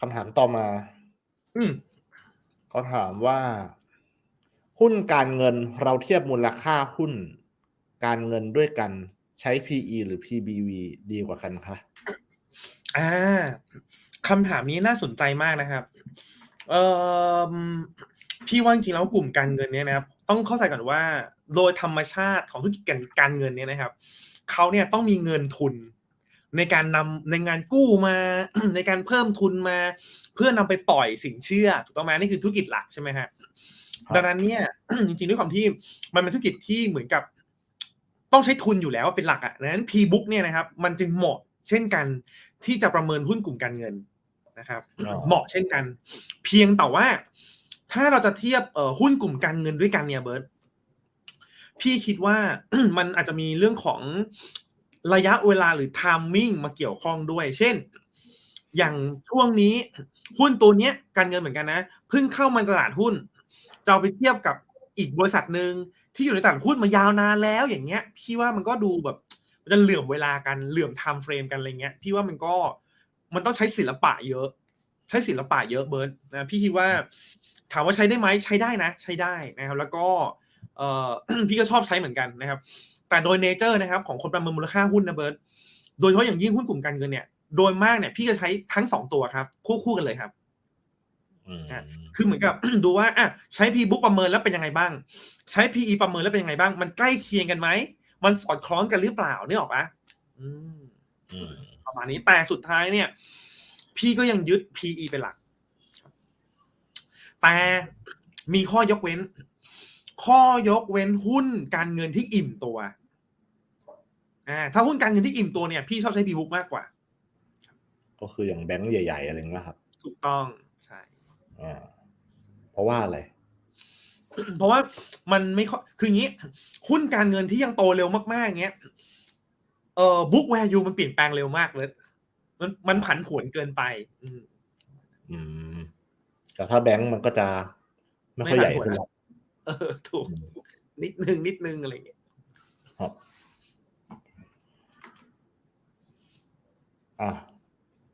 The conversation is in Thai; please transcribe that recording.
คำถามต่อมา อืมเขาถามว่า หุ้นการเงินเราเทียบมูลค่าหุ้น การเงินด้วยกันใช้ PE หรือ PBV ดีกว่ากันคะอ่าคำถามนี้น่าสนใจมากนะครับ เอ่อพี่ว่าจริงๆแล้วกลุ่มการเงินเนี่ยนะครับ ต้องเข้าใจก่อนว่า โดยธรรมชาติของธุรกิจการการเงินเนี่ยนะครับเขาเนี่ยต้องมีเงินทุน ในการนำในงานกู้มาในการเพิ่มทุนมา เพื่อนำไปปล่อยสินเชื่อถูกต้องไหมนี่คือธุรกิจหลักใช่ไหมฮะครับดังนั้นเนี่ยจริงๆด้วยความที่มันเป็นธุรกิจที่เหมือนกับ ต้องใช้ทุนอยู่แล้วเป็นหลักอะดังนั้น P book เนี่ยนะครับ มันจึงเหมาะเช่นกันที่จะประเมินหุ้นกลุ่มการเงินนะครับอ๋อเหมาะเช่นกัน เพียงแต่ว่า ถ้าเราจะเทียบเอ่อหุ้นกลุ่มการเงินด้วยกันเนี่ยเบิร์ตพี่คิดว่ามันอาจจะมีเรื่องของ ระยะเวลาหรือ timing มาเกี่ยวข้องด้วย เช่น อย่างช่วงนี้หุ้นตัวเนี้ยการเงินเหมือนกันนะเพิ่งเข้ามาตลาดหุ้นจะไปเทียบกับอีกบริษัทหนึ่งที่อยู่ในตลาดหุ้นมายาวนานแล้วอย่างเงี้ย พี่ว่ามันก็ดูแบบมันจะเหลื่อมเวลากันเหลื่อมไทม์เฟรมกันอะไรเงี้ย พี่ว่ามันก็มันต้องใช้ศิลปะเยอะ ใช้ศิลปะเยอะเบิร์ตนะพี่คิดว่า ถามว่าใช้ได้ไหมใช้ได้นะ ใช้ได้นะครับ แล้วก็ เอ่อพี่ก็ชอบใช้เหมือนกันนะครับ แต่โดยเนเจอร์นะครับของคนประเมินมูลค่าหุ้นนะเบิร์ตโดยเฉพาะอย่างยิ่งหุ้นกลุ่มการเงินเนี่ยโดยมากเนี่ยพี่จะใช้ทั้งสองตัวครับควบคู่กันเลยครับอืมอะคือเหมือนกับดูว่าอะใช้ P book ประเมินแล้วเป็นยังไงบ้าง ใช้ PE ประเมินแล้วเป็นยังไงบ้าง มันใกล้เคียงกันไหม มันสอดคล้องกันหรือเปล่าเนี่ยหรอกปะอืมอืมประมาณนี้แต่สุดท้ายเนี่ย พี่ก็ยังยึด PE เป็นหลัก แต่มีข้อยกเว้น ข้อยกเว้นหุ้นการเงินที่อิ่มตัวอ่าถ้าหุ้นการเงินที่อิ่มตัวเนี่ยพี่ชอบใช้ P book มากกว่า ก็คืออย่างแบงก์ใหญ่ ๆ อะไรเงี้ยครับ ถูกต้องใช่อ่าเพราะว่าอะไร เพราะว่ามันไม่ค่อยคืออย่างนี้ หุ้นการเงินที่ยังโตเร็วมากๆอย่างเงี้ยเอ่อบุ๊กแวร์ยูมันเปลี่ยนแปลงเร็วมากเลยมันมันผันผวนเกินไป อืมอืมแต่ถ้าแบงก์มันก็จะ ไม่ค่อยใหญ่ขึ้นหรอก เออ ถูก นิดนึงนิดนึงอะไรอย่างเงี้ยครับอะ